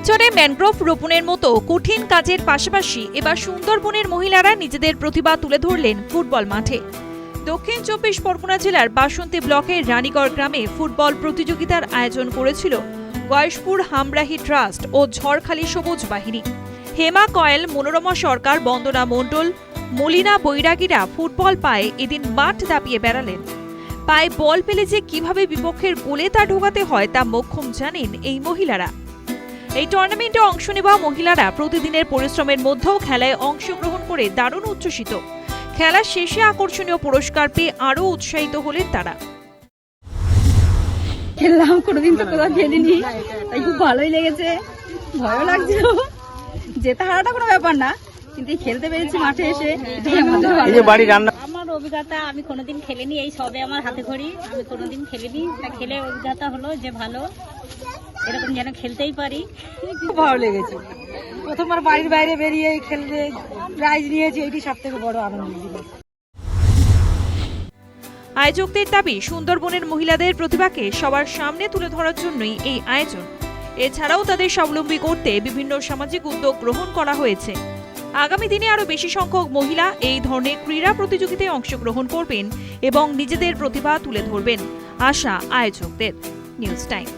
শিবচরে mangrove রোপণের মতো কঠিন কাজের পাশাপাশি এবার সুন্দরবনের মহিলারা নিজেদের প্রতিভা তুলে ধরলেন ফুটবল মাঠে। দক্ষিণ চব্বিশ পরগনা জেলার বাসন্তী ব্লকের রানীগড় গ্রামে ফুটবল প্রতিযোগিতার আয়োজন করেছিল গয়েশপুর হামরাহি ট্রাস্ট ও ঝড়খালি সবুজ বাহিনী। হেমা কয়েল, মনোরমা সরকার, বন্দনা মণ্ডল, মলিনা বৈরাগীরা ফুটবল পায়ে এদিন মাঠ দাপিয়ে বেড়ালেন। পায়ে বল পেলে যে কীভাবে বিপক্ষের গোলে তা ঢোকাতে হয় তা মোক্ষম জানেন এই মহিলারা। এই টুর্নামেন্টে অংশ নেওয়া মহিলারা প্রতিদিনের পরিশ্রমের মধ্যেও খেলায় অংশগ্রহণ করে দারুণ উচ্ছ্বসিত। খেলার শেষে আকর্ষণীয় পুরস্কার পেয়ে আরও উৎসাহিত হলেন তারা। খেললাম কোনোদিন তো কোথাও খেলিনি। তাই খুব ভালোই লেগেছে। ভয়ও লাগছিল যেতে হারাটা কোনো ব্যাপার না কিন্তু খেলতে পেরেছি মাঠে এসে। বাড়ি রান্না আমার অভিজ্ঞতা আমি কোনোদিন খেলিনি এই সবে আমার হাতে ঘড়ি। আমি কোনোদিন খেলিনি। তা খেলে অভিজ্ঞতা হলো যে ভালো। এরকম যেন খেলতেই পারি। খুব ভালো লেগেছে। প্রথমবার বাড়ির বাইরে বেরিয়ে এই খেলতে প্রাইজ নিয়েছি এটি সব থেকে বড় আনন্দ। আয়োজকদের দাবি সুন্দরবনের মহিলাদের প্রতিভাকে সবার সামনে তুলে ধরার জন্যই এই আয়োজন। এছাড়াও তাদের স্বাবলম্বী করতে বিভিন্ন সামাজিক উদ্যোগ গ্রহণ করা হয়েছে। আগামী দিনে আরও বেশি সংখ্যক মহিলা এই ধরনের ক্রীড়া প্রতিযোগিতায় অংশগ্রহণ করবেন এবং নিজেদের প্রতিভা তুলে ধরবেন। আশা আয়োজকদের। News time.